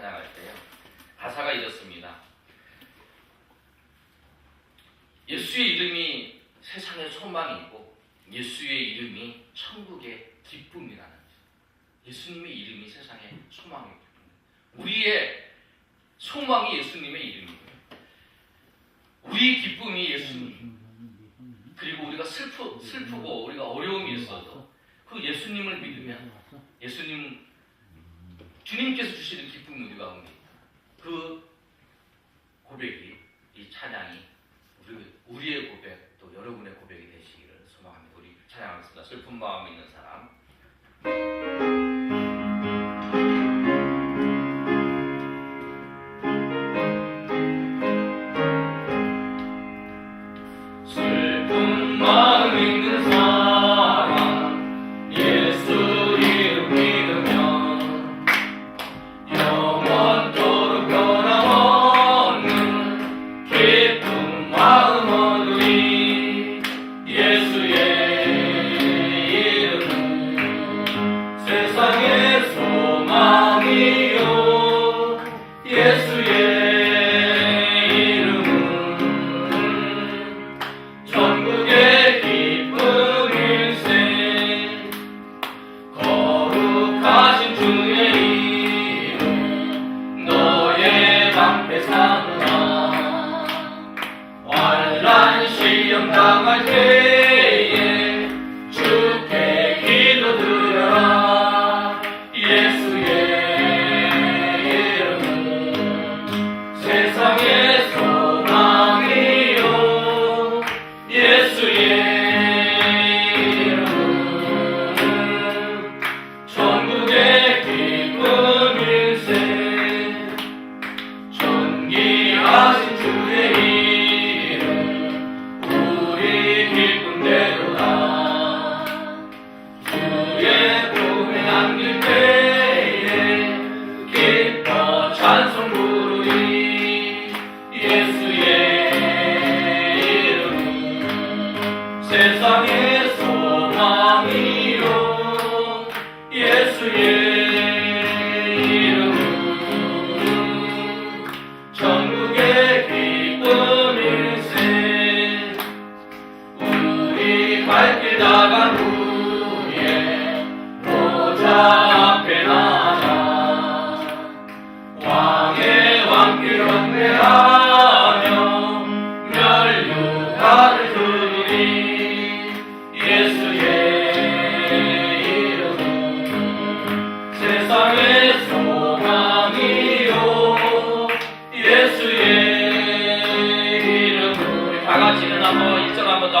찬양할 때요. 가사가 이렇습니다. 예수의 이름이 세상의 소망이고 예수의 이름이 천국의 기쁨이라는. 예수님의 이름이 세상의 소망이고 우리의 소망이 예수님의 이름이고요. 우리의 기쁨이 예수님. 그리고 우리가 슬프, 슬프고 우리가 어려움이 있어도 그 예수님을 믿으면 예수님 주님께서 주시는 기쁨이 우리 있다. 그 소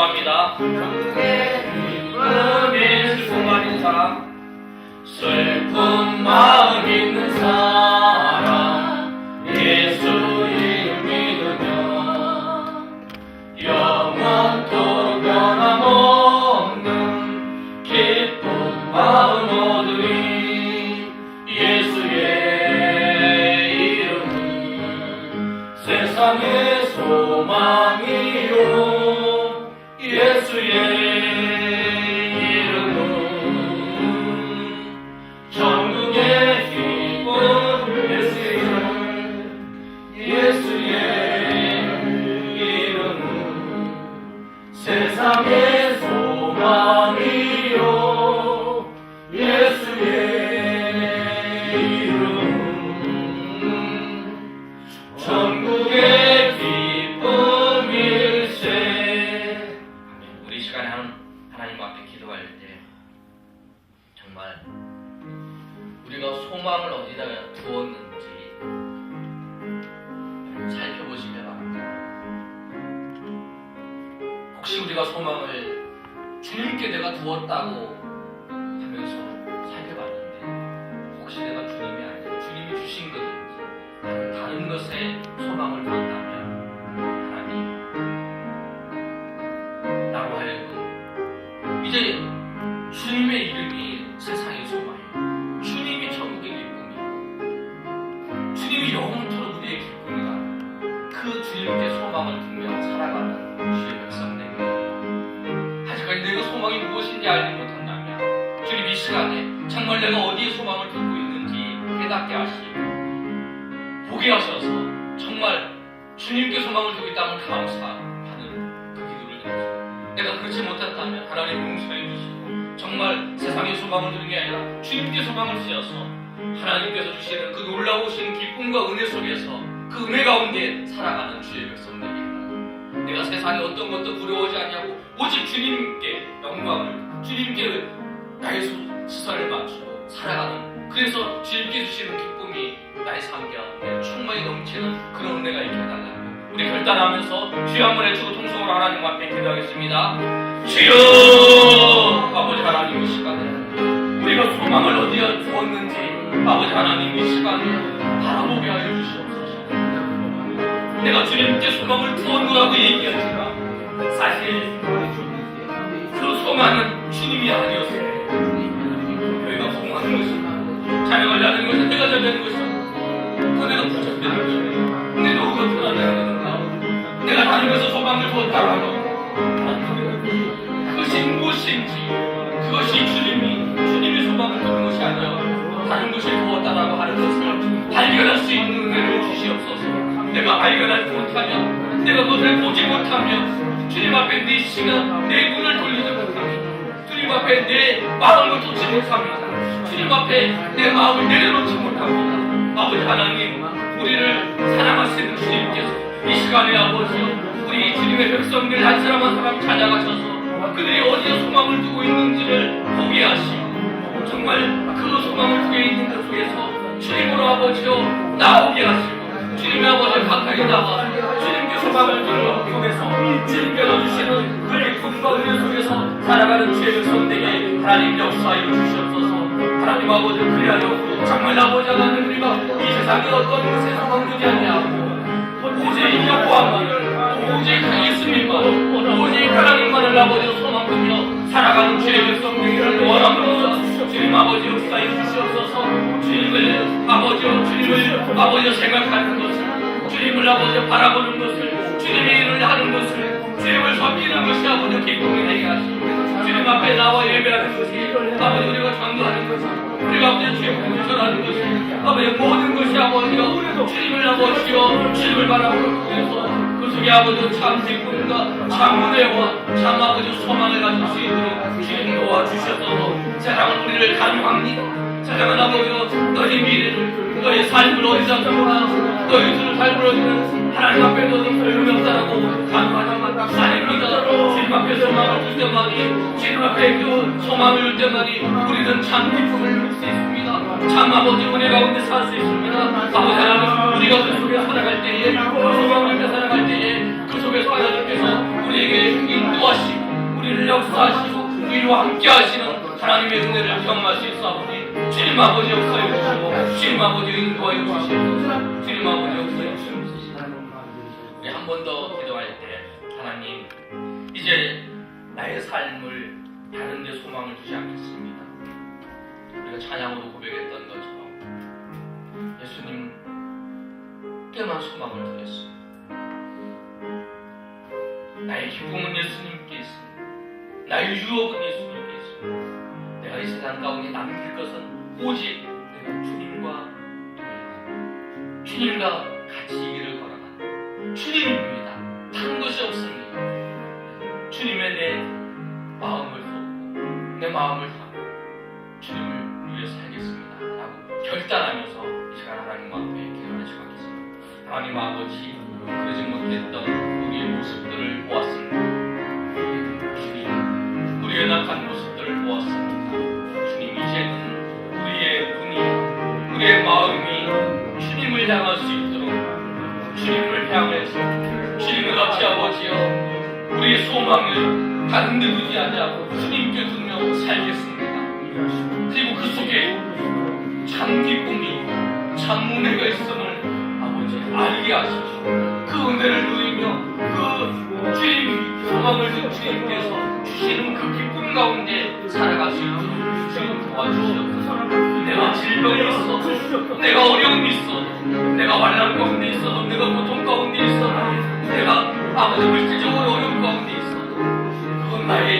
일절 한번 더 합니다. 음이 슬픔 많은 사람 슬픈 마음 있는 사람 시간에 하나님 앞에 기도할 때 정말 우리가 소망을 어디다 두었는지 살펴보시면 합니다. 혹시 우리가 소망을 주님께 내가 두었다고 하면서 살펴봤는데 혹시 내가 주님이 아니라 주님이 주신 것인지 다른 것에 소망을 두었다 시간에 정말 내가 어디에 소망을 두고 있는지 깨닫게 하시고 보게 하셔서 정말 주님께 소망을 두고 있다면 감사하는 그 기도를 드리죠. 내가 그렇지 못했다면 하나님 용서해 주시고 정말 세상에 소망을 두는 게 아니라 주님께 소망을 지어서 하나님께서 주시는 그 놀라우신 기쁨과 은혜 속에서 그 은혜 가운데 살아가는 주의 백성 되게 하라. 내가 세상에 어떤 것도 부러워하지 않냐고 오직 주님께 영광을 주님께 나의 소- 시선을 맞추고 살아가는. 그래서 주님께 주시는 기쁨이 나의 삶 가운데 충만히 넘치는 그런 은혜가 있게 해달라고 우리 결단하면서 주여 한번 해주고 통성으로 하나님 앞에 기도하겠습니다. 주여! 아버지 하나님 이 시간에 우리가 소망을 어디에 두었는지 아버지 하나님 이 시간에 바라보게 하여 주시옵소서. 내가 주님께 소망을 두었노라고 얘기하지만 사실 그 소망은 주님이 아니었어요 두었다라고 그것이 무엇인지 그것이 주님이 주님의 소망을 두는 것이 아니라 다른 것을 두었다라고 하는 것을 발견할 수 있는 은혜를 주시옵소서 내가 발견하지 못하면 내가 그것을 보지 못하면 주님 앞에 내 시간 내 눈을 돌리지 못하면 주님 앞에 내 마음을 쏟지 못하면 주님 앞에 내 마음을 내려놓지 못하면 아버지 하나님 우리를 사랑하시는 주님께서 이 시간에 아버지 우리 주님의 백성들 한 사람 한 사람 찾아가셔서 그들이 어디에 소망을 두고 있는지를 보게 하시고 정말 그 소망을 두고 있는 그 속에서 주님으로 아버지요 나오게 하시고 주님의 아버지 가까이 나가 주님께 소망을 두는 속에서 주님께서 주시는 그 기쁨과 은혜 속에서 살아가는 주의 백성들에게 하나님 역사하여 주시옵소서. 하나님 아버지 그리하여 정말 아버지 하나님 우리가 이 세상에 어떤 것에 소망 두지 않냐고 오직 여호와만을 오직 예수님만 오직 하나님만을 아버지로 소망하며 살아가는 주의 백성들을 원함으로써 주님 아버지 역사에 주시옵소서. 주님을 아버지로 주님을 아버지로 생각하는 것을 주님을 아버지 바라보는 것을 주님의 일을 하는 것을 주님을 섬기는 것이 아버지 기쁨이 되게 하시고 주님 앞에 나와 예배하는 것이 아버지 우리가 전도하는 것이 우리가 아버지 주의 공전하는 것이 아버지 모든 것이 아버지가 주님을 아버지요 주님을 바라보는 것에서 그 속에 아버지 참 기쁨과 참 은혜와 참 아버지 소망을 가질 수 있도록 주님 도와주셔서 세상은 우리를 간ю합니다. 세상은 아버지요 너희 미래를 너희 삶을 어디다 두거나 너희 둘을 삶을 어디는 하나님 앞에 너는 소용없다라고 간구하지만 아닙니다. 주님 앞에 소망을 줄 때만이 주님 앞에 그 소망을 줄 때만이 우리는 참 기쁨을 누릴 수 있습니다 참 아버지 은혜 가운데 살 수 있습니다. 아버지 하나님 우리가 그 속에 살아갈 때에 그 소망을 살아갈 때에 그 속에서 하나님께서 우리에게 인도하시고 우리를 역사하시고 우리와 함께 하시는 하나님의 은혜를 경험할 수 있어 아버지. 주님 아버지 역사해 주시고 주님 아버지 인도하여 주시옵소서 주님 아버지 역사해 주시옵소서 우리 한 번 더 기도할 때 하나님 이제 나의 삶을 다른 데 소망을 두지 않겠습니다 우리가 찬양으로 고백했던 것처럼 예수님 때만 소망을 두겠습니다 나의 기쁨은 예수님께 있습니다 나의 유업은 예수님께 있습니다 내가 이 세상 가운데 남길 것은 오직 내가 주님과 동행하는 주님과 같이 이 길을 걸어가는 주님입니다. 다른 것이 없습니다. 주님의 내 마음을 쏟고 내 마음을 담고 결단하면서 이 시간 하나님 앞에 기도를 시작하겠습니다. 하나님 아버지 그러지 못했던 참 기쁨이 참 은혜가 있음을 아버지 알게 하시고 그 은혜를 누리며 그 주님 소망을 준 주님께서 주시는 그 기쁨 가운데 있도록 주님 도와주시옵소서. 내가 질병이 있어도 내가 어려움이 있어도 내가 환란 가운데 있어도 내가 고통 가운데 있어도 내가 아버지 물질적으로 어려움 가운데 있어도 그건 나의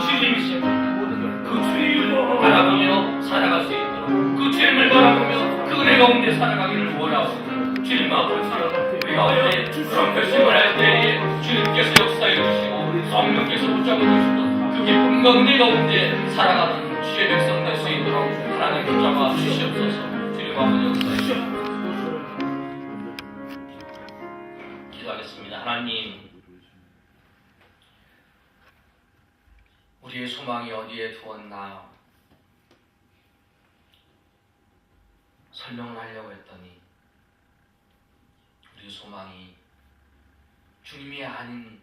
주님이 시작한 그 모든 걸, 그 주님을 바라보며 살아갈 수 있도록, 그 주님을 바라보며 그 은혜 가운데 살아가기를 원하옵니다. 주님 아버지처럼 우리가 어제 그런 결심을 할 때에 주님께서 역사해 주시고 성령께서 붙잡아 주시고 그 기쁨과 은혜 가운데 살아가는 주의 백성 될 수 있도록 하나님 붙잡아 주시옵소서. 주님 아버지 역사해 주시옵소서. 우리의 소망이 어디에 두었나 설명을 하려고 했더니 우리 소망이 주님이 아닌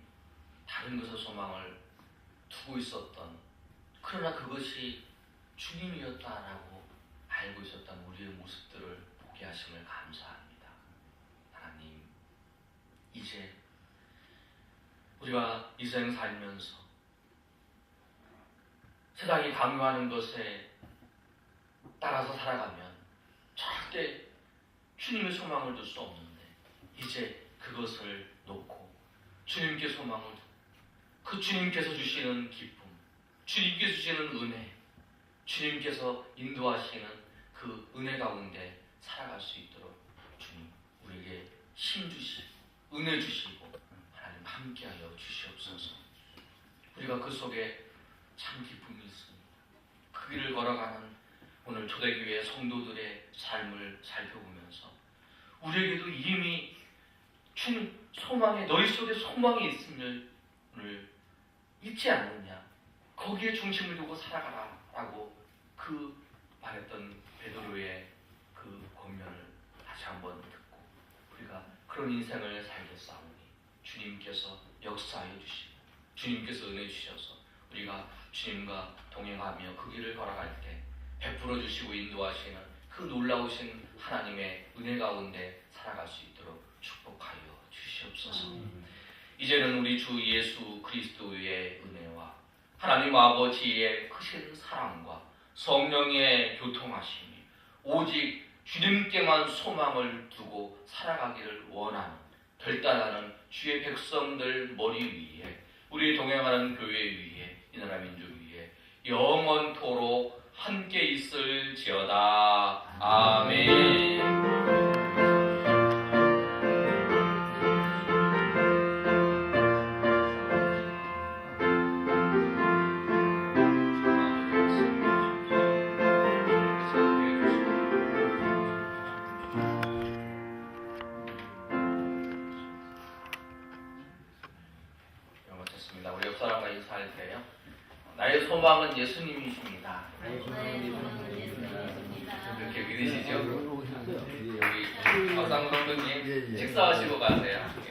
다른 것에 소망을 두고 있었던 그러나 그것이 주님이었다라고 알고 있었던 우리의 모습들을 보게 하심을 감사합니다. 하나님 이제 우리가 이 생 살면서 세상이 강요하는 것에 따라서 살아가면 절대 주님의 소망을 둘 수 없는데 이제 그것을 놓고 주님께 소망을 그 주님께서 주시는 기쁨, 주님께서 주시는 은혜, 주님께서 인도하시는 그 은혜 가운데 살아갈 수 있도록 주님 우리에게 힘 주시고 은혜 주시고 하나님 함께하여 주시옵소서. 우리가 그 속에 참 기쁨이 있습니다. 그 길을 걸어가는 오늘 초대교회 성도들의 삶을 살펴보면서 우리에게도 이미 주님 소망에 너희 속에 소망이 있음을 잊지 않느냐 거기에 중심을 두고 살아가라 라고 그 말했던 베드로의 그 권면을 다시 한번 듣고 우리가 그런 인생을 살겠사오니 주님께서 역사해 주시고 주님께서 은혜 주셔서 우리가 주님과 동행하며 그 길을 걸어갈 때 베풀어 주시고 인도하시는 그 놀라우신 하나님의 은혜 가운데 살아갈 수 있도록 축복하여 주시옵소서. 이제는 우리 주 예수 그리스도의 은혜와 하나님 아버지의 크신 사랑과 성령의 교통하심이 오직 주님께만 소망을 두고 살아가기를 원하는 결단하는 주의 백성들 머리 위에 우리 동행하는 교회 위에 이 나라 민족 위에 영원토록 함께 있을지어다 아멘. 나의 소망은 예수님이십니다. 이렇게 믿으시죠? 우리 박상우 감독님 식사하시고 가세요.